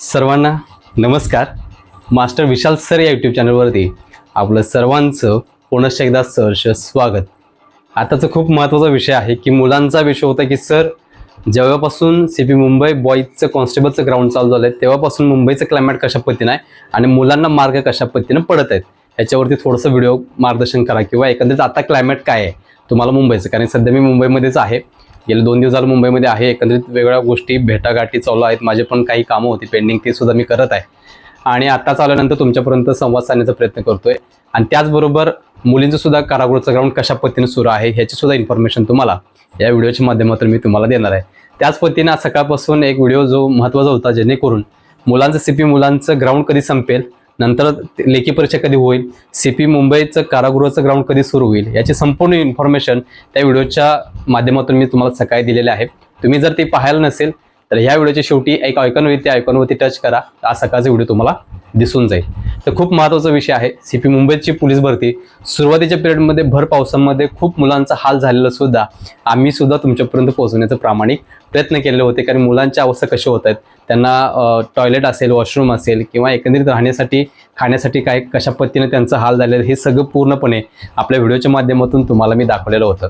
सर्वांना नमस्कार. Master Vishal sir या यूट्यूब चॅनलवरती आपलं सर्वांचं पुनश्च एकदा सहर्ष स्वागत. आताचा खूप महत्त्वाचा विषय आहे की मुलांचा विषय होता की सर जेव्हापासून सी पी मुंबई बॉईजचं कॉन्स्टेबलचं ग्राउंड चालू झालं आहे तेव्हापासून मुंबईचं क्लायमेट कशा पद्धतीनं आहे आणि मुलांना मार्ग कशा पद्धतीनं पडत आहेत? याच्यावरती थोडंसं व्हिडिओ मार्गदर्शन करा किंवा एकंदरीत आता क्लायमेट काय आहे? तुम्हाला मुंबईचं कारण सध्या मी मुंबईमध्येच आहे. गेले दोन दिवस झालं मुंबईमध्ये आहे. एकंदरीत वेगवेगळ्या गोष्टी भेटागाठी चालू आहेत. माझे पण काही कामं होती. पेंडिंग ती सुद्धा मी करत आहे. आणि आत्ताच चालल्यानंतर तुमच्यापर्यंत संवाद साधण्याचा प्रयत्न करतोय. आणि त्याचबरोबर मुलींचं सुद्धा कारागृहाचं ग्राउंड कशा पद्धतीने सुरू आहे ह्याची सुद्धा इन्फॉर्मेशन तुम्हाला या व्हिडिओच्या माध्यमातून मी तुम्हाला देणार आहे. त्याच पद्धतीने आज सकाळपासून एक व्हिडिओ जो महत्त्वाचा होता जेणेकरून मुलांचं सी पी मुलांचं ग्राउंड कधी संपेल नंतर ते- लेखी परीक्षा कधी होईल? सी पी मुंबईचं कारागृहाचं ग्राउंड कधी सुरू होईल? याची संपूर्ण इन्फॉर्मेशन त्या व्हिडिओच्या माध्यमातून मी तुम्हाला सकाळी दिलेले आहे. तुम्ही जर ते पाहायला नसेल तर ह्या व्हिडिओच्या शेवटी एक ऐकॉन होईल त्या आयकॉनवरती टच करा. आज सकाळचा व्हिडिओ तुम्हाला दिसून जाईल. तर खूप महत्त्वाचा विषय आहे. सी पी मुंबईची पोलीस भरती. सुरुवातीच्या पिरियडमध्ये भर पावसामध्ये खूप मुलांचा हाल झालेला सुद्धा आम्ही सुद्धा तुमच्यापर्यंत पोहोचवण्याचा प्रामाणिक प्रयत्न केलेले होते. कारण मुलांच्या अवस्था कशा होत आहेत? त्यांना टॉयलेट असेल वॉशरूम असेल किंवा एकंदरीत राहण्यासाठी खाण्यासाठी काय कशा पद्धतीने त्यांचं हाल झालेलं हे सगळं पूर्णपणे आपल्या व्हिडिओच्या माध्यमातून तुम्हाला मी दाखवलेलं होतं.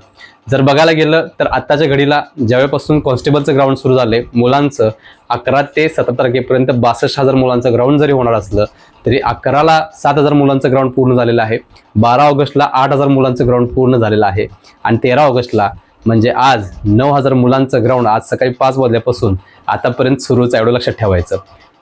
जर बघायला गेलं तर आत्ताच्या घडीला ज्यावेळेपासून कॉन्स्टेबलचं ग्राउंड सुरू झाले मुलांचं अकरा ते सतरा तारखेपर्यंत बासष्ट हजार मुलांचं ग्राउंड जरी होणार असलं तरी अकराला सात हजार मुलांचं ग्राउंड पूर्ण झालेलं आहे. बारा ऑगस्टला आठ हजार मुलांचं ग्राउंड पूर्ण झालेलं आहे. आणि तेरा ऑगस्टला म्हणजे आज नऊ हजार मुलांचं ग्राउंड आज सकाळी पाच वाजल्यापासून आतापर्यंत सुरूच एवढं लक्षात ठेवायचं.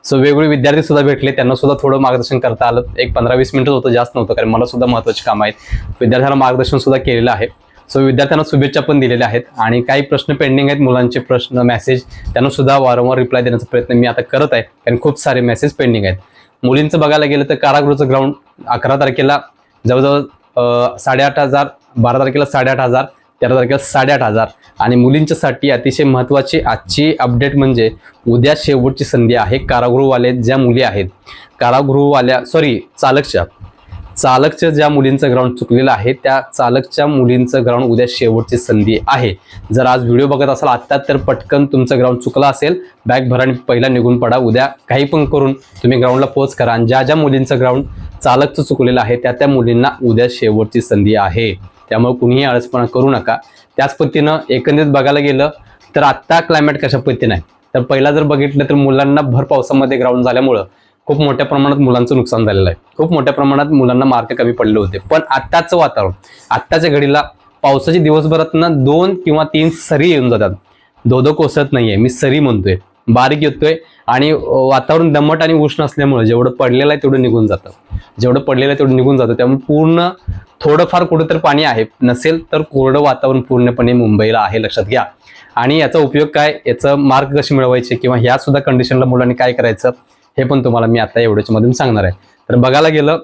सो वेगवेगळे विद्यार्थी सुद्धा भेटले. त्यांना सुद्धा थोडं मार्गदर्शन करता आलं. एक पंधरा वीस मिनिटच होतं जास्त नव्हतं कारण मला सुद्धा महत्त्वाची कामं आहेत. विद्यार्थ्यांना मार्गदर्शन सुद्धा केलेलं आहे. सो विद्यार्थ्यांना शुभेच्छा पण दिलेल्या आहेत. आणि काही प्रश्न पेंडिंग आहेत मुलांचे प्रश्न मेसेज त्यांना सुद्धा वारंवार रिप्लाय देण्याचा प्रयत्न मी आता करत आहे. कारण खूप सारे मेसेज पेंडिंग आहेत. मुलींचं बघायला गेलं तर कारागृहाचं ग्राउंड अकरा तारखेला जवळजवळ साडेआठ हजार बारा तारखेला साडेआठ हजार तेरा तारखेला साडेआठ हजार. आणि मुलींच्यासाठी अतिशय महत्त्वाची आजची अपडेट म्हणजे उद्या शेवटची संधी आहे कारागृहवाले ज्या मुली आहेत. कारागृहवाल्या सॉरी चालकच्या. चालकच्या ज्या मुलींचं ग्राउंड चुकलेलं आहे त्या चालकच्या मुलींचं ग्राउंड उद्या शेवटची संधी आहे. जर आज व्हिडिओ बघत असाल आत्ता तर पटकन तुमचं ग्राउंड चुकलं असेल. बॅग भरा आणि पहिला निघून पडा. उद्या काही पण करून तुम्ही ग्राउंडला पोच करा. आणि ज्या ज्या मुलींचं ग्राउंड चालकचं चुकलेलं आहे त्या त्या मुलींना उद्या शेवटची संधी आहे. त्यामुळे कुणीही आळसपणा करू नका. त्याच पद्धतीनं एकंदरीत बघायला गेलं तर आत्ता क्लायमेट कशा पद्धतीनं आहे? तर पहिला जर बघितलं तर मुलांना भर पावसामध्ये ग्राउंड झाल्यामुळं खूप मोठ्या प्रमाणात मुलांचं नुकसान झालेलं आहे. खूप मोठ्या प्रमाणात मुलांना मार्क कमी पडले होते. पण आत्ताचं वातावरण आत्ताच्या घडीला पावसाची दिवसभरातनं दोन किंवा तीन सरी येऊन जातात. धोधो कोसळत नाहीये. मी सरी म्हणतोय. बारीक येतोय आणि वातावरण दमट आणि उष्ण असल्यामुळे जेवढं पडलेलं आहे तेवढं निघून जातं. जेवढं पडलेलं आहे तेवढं निघून जातं. त्यामुळे पूर्ण थोडंफार कुठं पाणी आहे. नसेल तर कोरडं वातावरण पूर्णपणे मुंबईला आहे लक्षात घ्या. आणि याचा उपयोग काय? याचं मार्क कसे मिळवायचे? किंवा ह्या सुद्धा कंडिशनला मुलांनी काय करायचं? हे पण तुम्हाला मी आता एवढ्याच्या मधून सांगणार आहे. तर बघायला गेलं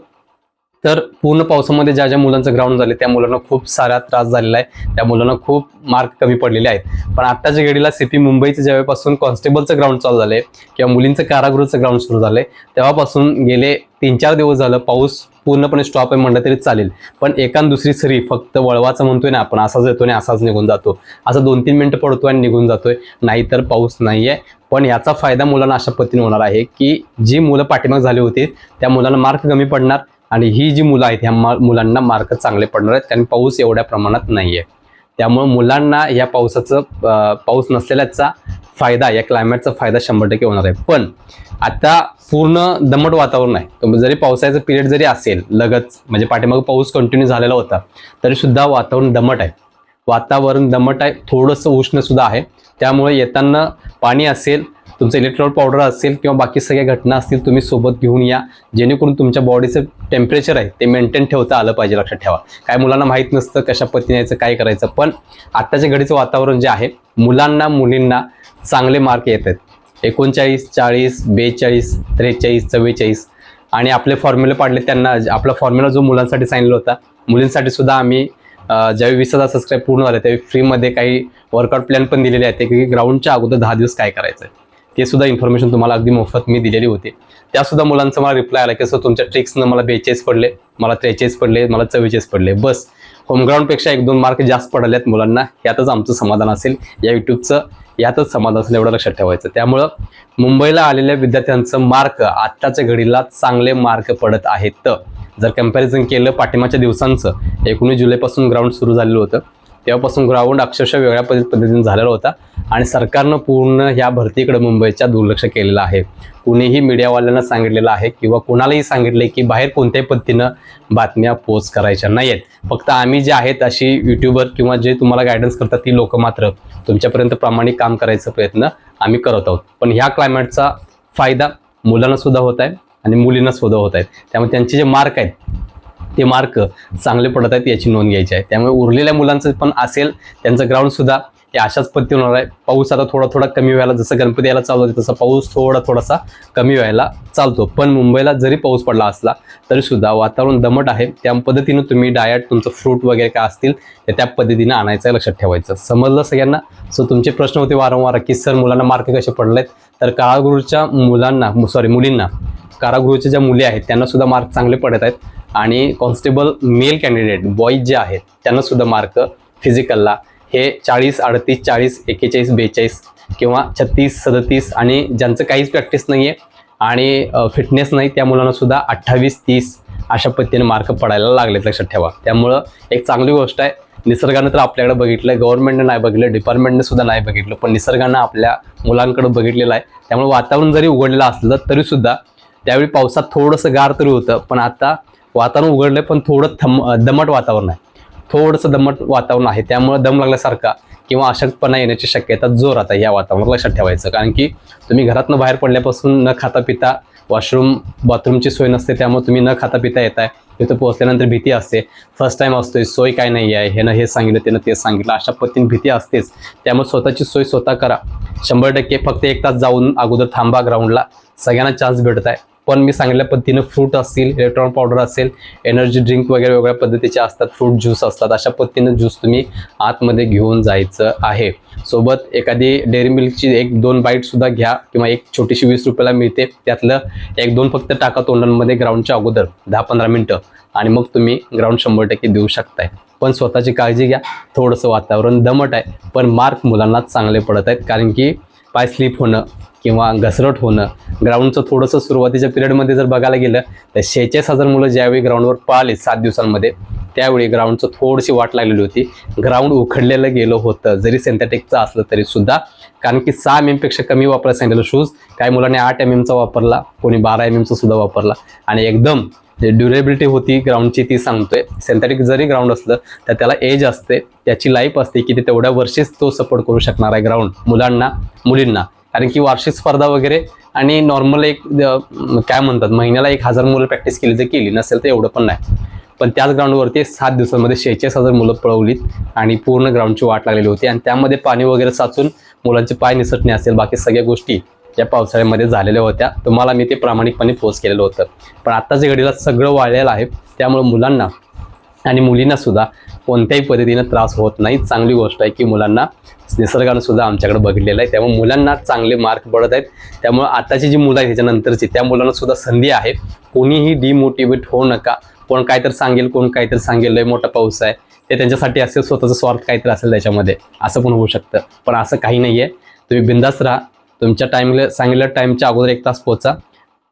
तर पूर्ण पावसामध्ये ज्या ज्या मुलांचं ग्राउंड झाले त्या मुलांना खूप सारा त्रास झालेला आहे. त्या मुलांना खूप मार्क कमी पडलेले आहेत. पण आत्ताच्या घडीला सिटी मुंबईचं ज्यावेळेपासून कॉन्स्टेबलचं ग्राउंड चालू झालंय किंवा मुलींचं कारागृहचं ग्राउंड सुरू झालंय तेव्हापासून गेले तीन चार दिवस झालं पाऊस पूर्णपणे स्टॉप आहे म्हणलं तरी चालेल. पण एकान दुसरी सरी फक्त वळवाचं म्हणतोय ना आपण असाच येतो आणि असाच निघून जातो. असं दोन तीन मिनटं पडतो आणि निघून जातोय. नाहीतर पाऊस नाही आहे पण याचा फायदा मुलांना अशा पद्धतीने होणार आहे की जी मुलं पाठीमाग झाली होती त्या मुलांना मार्क कमी पडणार आणि ही जी मुलं आहेत ह्या मा- मुलांना मार्क चांगले पडणार आहेत. कारण पाऊस एवढ्या प्रमाणात नाही आहे त्यामुळे मुलांना या पावसाचं पाऊस नसलेल्याचा फायदा या क्लायमेटचा फायदा शंभर टक्के होणार आहे. पण आता पूर्ण दमट वातावरण आहे. जरी पावसाचं पिरियड जरी असेल लगत म्हणजे पाठीमागे पाऊस कंटिन्यू झालेला होता तरी सुद्धा वातावरण दमट आहे. वातावरण दमट आहे थोडंसं उष्ण सुद्धा आहे. त्यामुळे येताना पाणी असेल तुमचं इलेक्ट्रॉल पावडर असेल किंवा बाकी सगळ्या घटना असतील तुम्ही सोबत घेऊन या. जेणेकरून तुमच्या बॉडीचं टेम्परेचर आहे ते मेंटेन ठेवता आलं पाहिजे लक्षात ठेवा. काय मुलांना माहीत नसतं कशा पद्धतीने यायचं काय करायचं. पण आत्ताच्या घडीचं वातावरण जे आहे मुलांना मुलींना चांगले मार्क येत आहेत. एकोणचाळीस चाळीस बेचाळीस त्रेचाळीस चव्वेचाळीस आणि आपले फॉर्म्युले पाडले त्यांना आपला फॉर्म्युला जो मुलांसाठी सांगितला होता मुलींसाठी सुद्धा आम्ही ज्यावेळी वीस हजार सबस्क्राईब पूर्ण झाले त्यावेळी फ्रीमध्ये काही वर्कआउट प्लॅन पण दिलेले आहेत. की ग्राउंडच्या अगोदर दहा दिवस काय करायचं आहे ते सुद्धा इन्फॉर्मेशन तुम्हाला अगदी मोफत मी दिलेली होती. त्यासुद्धा मुलांचा मला रिप्लाय आला की सर तुमच्या ट्रिक्सनं मला बेचाळीस पडले मला त्रेचाळीस पडले मला चव्वेचाळीस पडले. बस. होमग्राऊंडपेक्षा एक दोन मार्क जास्त पडले आहेत मुलांना. यातच आमचं समाधान असेल. या युट्यूबचं यातच समाधान असेल एवढं लक्षात ठेवायचं. त्यामुळं मुंबईला आलेल्या विद्यार्थ्यांचं मार्क आत्ताच्या घडीला चांगले मार्क पडत आहेत. जर कंपॅरिझन केलं पाठिंबाच्या दिवसांचं एकोणीस जुलैपासून ग्राउंड सुरू झालेलं होतं. तेव्हापासून ग्राउंड अक्षरशः वेगळ्या पद्धतीने झालेला होता. आणि सरकारनं पूर्ण ह्या भरतीकडे मुंबईच्या दुर्लक्ष केलेलं आहे. कुणीही मीडियावाल्यांना सांगितलेलं आहे किंवा कुणालाही सांगितले की बाहेर कोणत्याही पद्धतीनं बातम्या पोस्ट करायच्या नाही आहेत फक्त आम्ही जे आहेत अशी युट्यूबर किंवा जे तुम्हाला गायडन्स करतात ती लोक मात्र तुमच्यापर्यंत प्रामाणिक काम करायचा प्रयत्न आम्ही करत आहोत. पण ह्या क्लायमेटचा फायदा मुलांनासुद्धा होत आहे आणि मुलींनासुद्धा होत आहेत त्यामुळे त्यांचे जे मार्क आहेत ते मार्क चांगले पडत आहेत याची नोंद घ्यायची आहे. त्यामुळे उरलेल्या मुलांचं पण असेल त्यांचं ग्राउंडसुद्धा हे अशाच पद्धतीने होणार आहे. पाऊस आता थोडा थोडा कमी व्हायला जसं गणपती यायला चालू होते तसा पाऊस थोडा थोडासा कमी व्हायला चालतो. पण मुंबईला जरी पाऊस पडला असला तरीसुद्धा वातावरण दमट आहे. त्या पद्धतीनं तुम्ही डायट तुमचं फ्रूट वगैरे काय असतील ते त्या पद्धतीनं आणायचं लक्षात ठेवायचं. समजलं सगळ्यांना? सो तुमचे प्रश्न होते वारंवार की सर मुलांना मार्क कसे पडलेत? तर काळागृहच्या मुलांना सॉरी मुलींना कारागृहच्या ज्या मुली आहेत त्यांना सुद्धा मार्क चांगले पडत आहेत. आणि कॉन्स्टेबल मेल कॅन्डिडेट बॉईज जे आहेत त्यांना सुद्धा मार्क फिजिकलला हे चाळीस अडतीस चाळीस एक्केचाळीस बेचाळीस किंवा छत्तीस सदतीस आणि ज्यांचं काहीच प्रॅक्टिस नाही आहे आणि फिटनेस नाही त्या मुलांना सुद्धा अठ्ठावीस तीस अशा पद्धतीने मार्क पडायला लागलेत लक्षात ठेवा. त्यामुळं एक चांगली गोष्ट आहे निसर्गानं तर आपल्याकडे बघितलं गव्हर्नमेंटनं नाही बघितलं डिपार्टमेंटने सुद्धा नाही बघितलं पण निसर्गानं आपल्या मुलांकडे बघितलेलं आहे. त्यामुळे वातावरण जरी उघडलेलं असलं तरीसुद्धा त्यावेळी पावसात थोडंसं गार तरी होतं पण आता वातावरण उघडलं पण थोडं थम दमट वातावरण आहे. थोडंसं दमट वातावरण आहे त्यामुळे दम लागल्यासारखा किंवा अशक्तपणा येण्याची शक्यता जोरात आहे या वातावरणात लक्षात ठेवायचं. कारण की तुम्ही घरातनं बाहेर पडल्यापासून न खाता पिता वॉशरूम बाथरूमची सोय नसते त्यामुळे तुम्ही न खाता पिता येत आहे तिथं पोहोचल्यानंतर भीती असते. फर्स्ट टाईम असतोय सोय काय नाही आहे ह्यानं हे सांगितलं त्यानं ते सांगितलं अशा पद्धतीने भीती असतेच. त्यामुळे स्वतःची सोय स्वतः करा. शंभर टक्के फक्त एक तास जाऊन अगोदर थांबा ग्राउंडला सगळ्यांना चान्स भेटत आहे. पण मी सांगितल्या पद्धतीनं फ्रूट असतील इलेक्ट्रॉन पावडर असेल एनर्जी ड्रिंक वगैरे वेगळ्या पद्धतीचे असतात फ्रूट ज्यूस असतात अशा पद्धतीनं ज्यूस तुम्ही आतमध्ये घेऊन जायचं आहे. सोबत एखादी डेअरी मिल्कची एक दोन बाईटसुद्धा घ्या किंवा एक छोटीशी वीस रुपयाला मिळते. त्यातलं एक दोन फक्त टाका तोंडांमध्ये ग्राउंडच्या अगोदर दहा पंधरा मिनटं. आणि मग तुम्ही ग्राउंड शंभर टक्के देऊ शकताय. पण स्वतःची काळजी घ्या. थोडंसं वातावरण दमट आहे पण मार्क मुलांना चांगले पडत आहेत. कारण की पाय स्लिप होणं किंवा घसरट होणं ग्राउंडचं थोडंसं सुरुवातीच्या पिरियडमध्ये जर बघायला गेलं तर शेहेचाळीस हजार मुलं ज्यावेळी ग्राउंडवर पळाले सात दिवसांमध्ये त्यावेळी ग्राउंडचं थोडीशी वाट लागलेली होती. ग्राउंड उखडलेलं गेलं होतं जरी सिंथेटिकचं असलं तरी सुद्धा. कारण की सहा एम एमपेक्षा कमी वापरायला सांगितलेलं शूज काही मुलांनी आठ एम एमचा वापरला कोणी बारा एम एमचा सुद्धा वापरला. आणि एकदम जे ड्युरेबिलिटी होती ग्राउंडची ती सांगतोय. सिंथेटिक जरी ग्राउंड असलं तर त्याला एज असते त्याची लाईफ असते की ते तेवढ्या वर्षीच तो सपोर्ट करू शकणार आहे ग्राउंड मुलांना मुलींना. कारण की वार्षिक स्पर्धा वगैरे आणि नॉर्मल एक काय म्हणतात महिन्याला एक हजार मुलं प्रॅक्टिस केली तर केली नसेल तर एवढं पण नाही. पण त्याच ग्राउंडवरती सात दिवसांमध्ये शेहेचाळीस हजार मुलं पळवलीत आणि पूर्ण ग्राउंडची वाट लागलेली होती. आणि त्यामध्ये पाणी वगैरे साचून मुलांचे पाय निसटणे असेल बाकी सगळ्या गोष्टी या पावसाळ्यामध्ये झालेल्या होत्या. तुम्हाला मी ते प्रामाणिकपणे पोस्ट केलेलं होतं. पण आत्ताच्या घडीला सगळं वाळलेलं आहे. त्यामुळे मुलांना आणि मुलींना सुद्धा कोणत्याही पद्धतीनं त्रास होत नाही. चांगली गोष्ट आहे की मुलांना निसर्गानं सुद्धा आमच्याकडे बघितलेलं आहे. त्यामुळे मुलांना चांगले मार्क पडत आहेत. त्यामुळे आताची जी मुलं आहेत त्याच्यानंतरची त्या मुलांना सुद्धा संधी आहे. कोणीही डिमोटिवेट होऊ नका. कोण काहीतरी सांगेल कोण काहीतरी सांगेल. लय मोठा पाऊस आहे. ते त्यांच्यासाठी असेल स्वतःचा स्वार्थ काहीतरी असेल त्याच्यामध्ये. असं पण होऊ शकतं. पण असं काही नाही आहे तुम्ही बिंदास राहा. तुमच्या टाईमला सांगितल्या टाईमच्या अगोदर एक तास पोचा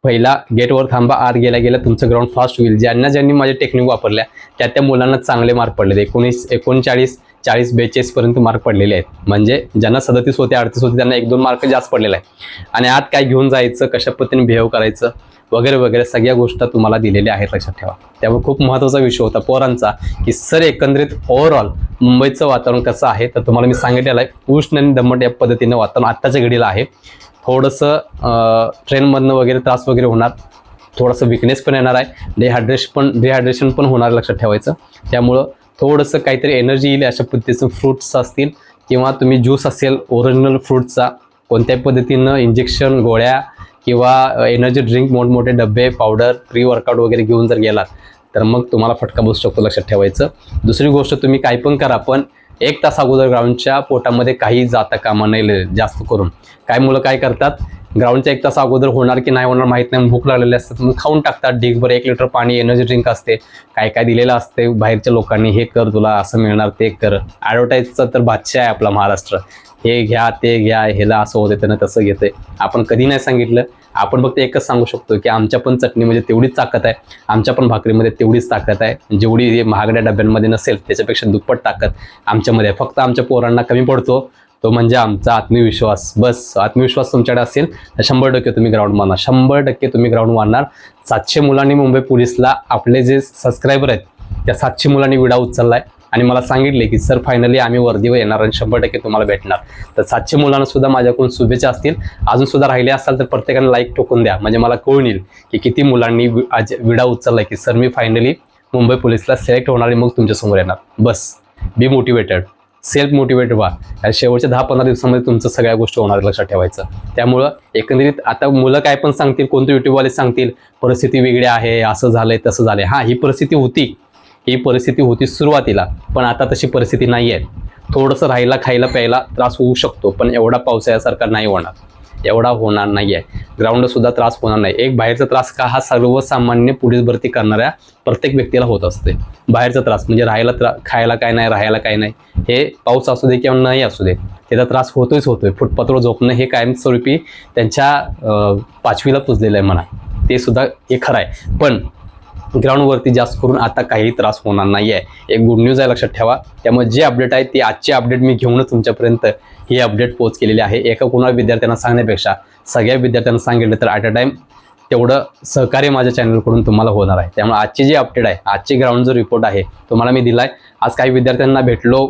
पहिला गेटवर थांबा आत गेल्या गेल्या तुमचं ग्राउंड फास्ट होईल. ज्यांना ज्यांनी माझे टेक्निक वापरल्या त्या त्या मुलांना चांगले मार्क पडलेले एकोणीस एकोणचाळीस चाळीस बेचाळीसपर्यंत मार्क पडलेले आहेत. म्हणजे ज्यांना सदतीस होते अडतीस होते त्यांना एक दोन मार्क जास्त पडलेला आहे आणि आत काय घेऊन जायचं कशा पद्धतीने बिहेव करायचं वगैरे वगैरे सगळ्या गोष्टी तुम्हाला दिलेल्या आहेत लक्षात ठेवा. त्यामुळे खूप महत्त्वाचा विषय होता पोरांचा की सर एकंदरीत ओव्हरऑल मुंबईचं वातावरण कसं आहे? तर तुम्हाला मी सांगितलेलं आहे उष्ण आणि दमट या पद्धतीनं वातावरण आत्ताच्या घडीला आहे. थोडंसं ट्रेनमधनं वगैरे त्रास वगैरे होणार थोडंसं विकनेस पण येणार आहे. डिहायड्रेश पण डिहायड्रेशन पण होणार लक्षात ठेवायचं. त्यामुळं थोडंसं काहीतरी एनर्जी येईल अशा पद्धतीचं फ्रूट्स असतील किंवा तुम्ही ज्यूस असेल ओरिजिनल फ्रूटचा कोणत्याही पद्धतीनं इंजेक्शन गोळ्या किंवा एनर्जी ड्रिंक मोठमोठे डबे पावडर प्री वर्कआउट वगैरे घेऊन जर गेलात तर मग तुम्हाला फटका बसू शकतो लक्षात ठेवायचं. दुसरी गोष्ट तुम्ही काय पण करा पण एक तास अगोदर ग्राउंडच्या पोटामध्ये काही जाता कामा नाही जास्त करून. काय मुलं काय करतात ग्राउंडच्या एक तास अगोदर होणार की नाही होणार माहीत नाही भूक लागलेली असतात तुम्ही खाऊन टाकतात डिगभर एक लिटर पाणी एनर्जी ड्रिंक असते काय काय दिलेलं असते बाहेरच्या लोकांनी हे कर तुला असं मिळणार ते कर. ॲडव्हर्टाईजचा तर बादशाह आहे आपला महाराष्ट्र. हे घ्या ते घ्या ह्याला असं होते त्यानं तसं घेतंय. आपण कधी नाही सांगितलं. आपण फक्त एकच सांगू शकतो की आमच्या पण चटणीमध्ये म्हणजे तेवढीच ताकद आहे. आमच्या पण भाकरीमध्ये तेवढीच ताकद आहे. जेवढी हे महागड्या डब्यांमध्ये नसेल त्याच्यापेक्षा दुप्पट ताकद आमच्यामध्ये फक्त आमच्या पोरांना कमी पडतो. तो म्हणजे आमचा आत्मविश्वास. बस आत्मविश्वास तुमच्याकडे असेल तर शंभर टक्के तुम्ही ग्राउंड मारणार. शंभर टक्के तुम्ही ग्राउंड मारणार. सातशे मुलांनी मुंबई पोलीसला आपले जे सबस्क्रायबर आहेत त्या सातशे मुलांनी विडा उचलला आहे आणि मला सांगितले की सर फायनली आम्ही वर्दीवर येणार आणि शंभर टक्के तुम्हाला भेटणार. तर सातशे मुलांना सुद्धा माझ्याकडून शुभेच्छा असतील. अजून सुद्धा राहिले असाल तर प्रत्येकाने लाईक ठोकून द्या. म्हणजे मला कळून येईल की किती मुलांनी वि- आज विडा उचलला की सर मी फायनली मुंबई पोलीसला सिलेक्ट होणार आणि मग तुमच्यासमोर येणार. बस. बी मोटिवेटेड सेल्फ मोटिवेट व्हा. या शेवटच्या दहा पंधरा दिवसामध्ये तुमचं सगळ्या गोष्टी होणार लक्षात ठेवायचं. त्यामुळं एकंदरीत आता मुलं काय पण सांगतील कोणते युट्यूबवाले सांगतील परिस्थिती वेगळी आहे असं झालंय तसं झालंय. हां ही परिस्थिती होती. ही परिस्थिती होती सुरुवातीला पण आता तशी परिस्थिती नाही आहे थोडंसं राहायला खायला प्यायला त्रास होऊ शकतो पण एवढा पावसाळ्यासारखा नाही होणार. एवढा होणार नाही आहे ग्राउंडसुद्धा त्रास होणार नाही. एक बाहेरचा त्रास का? हा सर्वसामान्य पोलीस भरती करणाऱ्या प्रत्येक व्यक्तीला होत असते. बाहेरचा त्रास म्हणजे राहायला त्रा खायला काय नाही राहायला काय नाही हे पाऊस असू दे किंवा नाही असू दे त्याचा त्रास होतोच होतोय. फुटपाथवर झोपणं हे कायमस्वरूपी त्यांच्या पाचवीला पुजलेलं आहे म्हणा. ते सुद्धा हे खरं आहे. पण ग्राउंडवरती जास्त करून आता काही त्रास होणार नाही आहे एक गुड न्यूज आहे लक्षात ठेवा. त्यामुळे जे अपडेट आहे ती आजची अपडेट मी घेऊनच तुमच्यापर्यंत ही अपडेट पोच केलेली आहे. एका कोणा विद्यार्थ्यांना सांगण्यापेक्षा सगळ्या विद्यार्थ्यांना सांगितलं तर ॲट अ टाईम तेवढं सहकार्य माझ्या चॅनलकडून तुम्हाला होणार आहे. त्यामुळे आजची जी अपडेट आहे आजची ग्राउंड जो रिपोर्ट आहे तुम्हाला मी दिला आहे आज काही विद्यार्थ्यांना भेटलो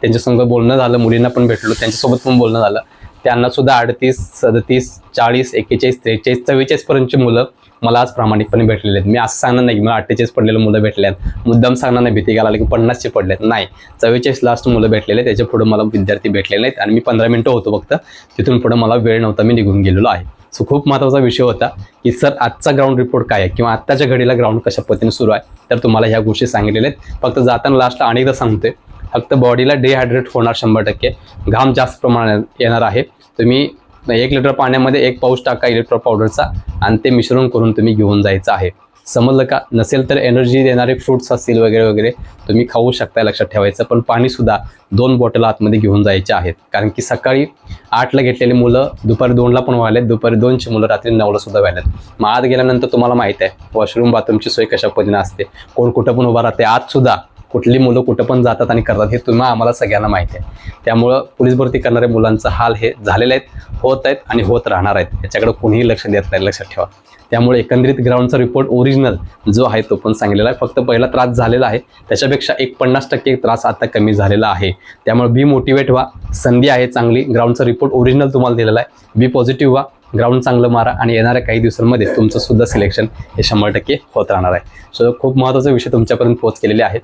त्यांच्यासंग बोलणं झालं मुलींना पण भेटलो त्यांच्यासोबत पण बोलणं झालं. त्यांनासुद्धा अडतीस सदतीस चाळीस एक्केचाळीस त्रेचाळीस चव्वेचाळीसपर्यंतची मुलं मला आज प्रामाणिकपणे भेटलेले आहेत. मी असं सांगणार नाही की मला अठ्ठेचाळीस पडलेले मुलं भेटले आहेत. मुद्दाम सांगणार नाही भीती घालायला की पन्नासचे पडले आहेत नाही. चव्वेचाळीस लास्ट मुलं भेटलेले आहेत. त्याच्या पुढे मला विद्यार्थी भेटलेले आहेत आणि मी पंधरा मिनटं होतो फक्त. तिथून पुढे मला वेळ नव्हता. मी निघून गेलेलो आहे. सो खूप महत्त्वाचा विषय होता की सर आजचा ग्राउंड रिपोर्ट काय आहे? किंवा आत्ताच्या घडीला ग्राउंड कशा पद्धतीने सुरू आहे? तर तुम्हाला ह्या गोष्टी सांगितलेल्या आहेत. फक्त जाताना लास्टला अनेकदा सांगतोय. फक्त बॉडीला डिहायड्रेट होणार शंभर टक्के. घाम जास्त प्रमाणात येणार आहे. तुम्ही एक लिटर पाण्यामध्ये एक पाऊस टाका इलेक्ट्रॉल पावडरचा आणि ते मिश्रण करून तुम्ही घेऊन जायचं आहे. समजलं का? नसेल तर एनर्जी देणारे फ्रुट्स असतील वगैरे वगैरे तुम्ही खाऊ शकता लक्षात ठेवायचं. पण पाणीसुद्धा दोन बॉटल आतमध्ये घेऊन जायचे आहेत. कारण की सकाळी आठला घेतलेली मुलं दुपारी दोनला पण व्हायलेत दुपारी दोनशे मुलं रात्री नऊला सुद्धा व्हायलेत. मग आत गेल्यानंतर तुम्हाला माहीत आहे वॉशरूम बाथरूमची सोय कशा पद्धतीने असते? कोण कुठं पण उभा राहते. आतसुद्धा कुठली मुलं कुठं पण जातात आणि करतात हे तुम्हाला आम्हाला सगळ्यांना माहिती आहे. त्यामुळं पोलीस भरती करणाऱ्या मुलांचा हाल हे झालेले आहेत होत आहेत आणि होत राहणार आहेत. याच्याकडे कोणीही लक्ष देत नाही लक्षात ठेवा. त्यामुळे एकंदरीत ग्राउंडचा रिपोर्ट ओरिजिनल जो आहे तो पण सांगलेला आहे. फक्त पहिला त्रास झालेला आहे. त्याच्यापेक्षा एक पन्नास टक्के त्रास आता कमी झालेला आहे. त्यामुळे बी मोटिवेट व्हा. संधी आहे चांगली. ग्राउंडचा रिपोर्ट ओरिजिनल तुम्हाला दिलेला आहे. बी पॉझिटिव्ह व्हा. ग्राउंड चांगलं मारा आणि येणाऱ्या काही दिवसांमध्ये तुमचं सुद्धा सिलेक्शन हे शंभर टक्के होत राहणार आहे. सो खूप महत्त्वाचा विषय तुमच्यापर्यंत पोहोच केलेले आहेत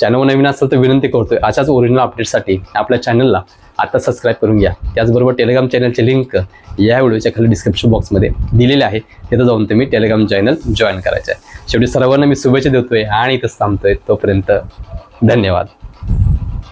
चॅनल नवीन असेल तर विनंती करतोय अशाच ओरिजिनल अपडेटसाठी आपल्या चॅनलला आता सबस्क्राईब करून घ्या. त्याचबरोबर टेलिग्राम चॅनलचे लिंक या व्हिडिओच्या खाली डिस्क्रिप्शन बॉक्समध्ये दिलेले आहे. तिथं जाऊन तुम्ही टेलिग्राम चॅनल जॉईन करायचं आहे. शेवटी सर्वांना मी शुभेच्छा देतोय आणि इथं थांबतोय. तोपर्यंत धन्यवाद.